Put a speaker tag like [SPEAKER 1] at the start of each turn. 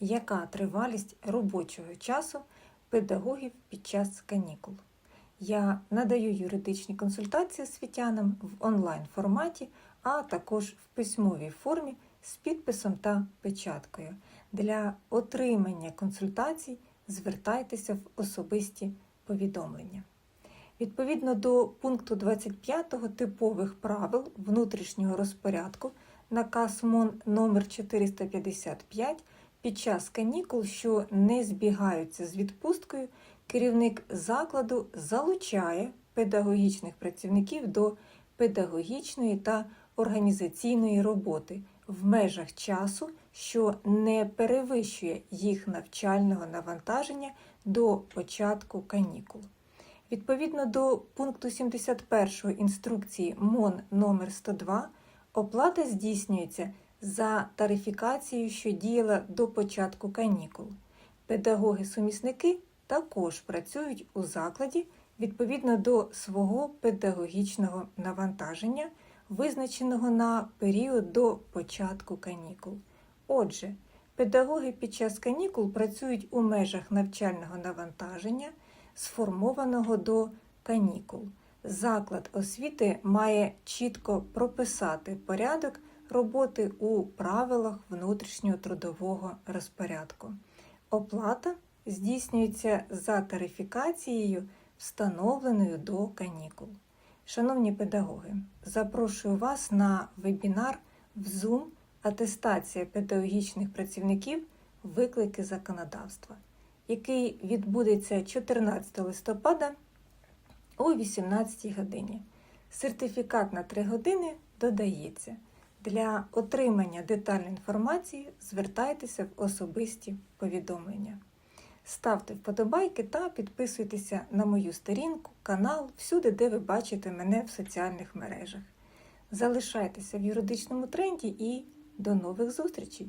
[SPEAKER 1] Яка тривалість робочого часу педагогів під час канікул? Я надаю юридичні консультації освітянам в онлайн форматі, а також в письмовій формі з підписом та печаткою. Для отримання консультацій звертайтеся в особисті повідомлення. Відповідно до пункту 25 типових правил внутрішнього розпорядку наказ МОН номер 455 під час канікул, що не збігаються з відпусткою, керівник закладу залучає педагогічних працівників до педагогічної та організаційної роботи в межах часу, що не перевищує їх навчального навантаження до початку канікул. Відповідно до пункту 71 інструкції МОН номер 102 оплата здійснюється за тарифікацією, що діяла до початку канікул. Педагоги-сумісники також працюють у закладі відповідно до свого педагогічного навантаження, визначеного на період до початку канікул. Отже, педагоги під час канікул працюють у межах навчального навантаження, сформованого до канікул. Заклад освіти має чітко прописати порядок роботи у правилах внутрішнього трудового розпорядку. Оплата здійснюється за тарифікацією, встановленою до канікул. Шановні педагоги, запрошую вас на вебінар в Zoom Атестація педагогічних працівників виклики законодавства, який відбудеться 14 листопада о 18 годині. Сертифікат на 3 години додається. Для отримання детальної інформації звертайтеся в особисті повідомлення. Ставте вподобайки та підписуйтеся на мою сторінку, канал, всюди, де ви бачите мене в соціальних мережах. Залишайтеся в юридичному тренді і до нових зустрічей!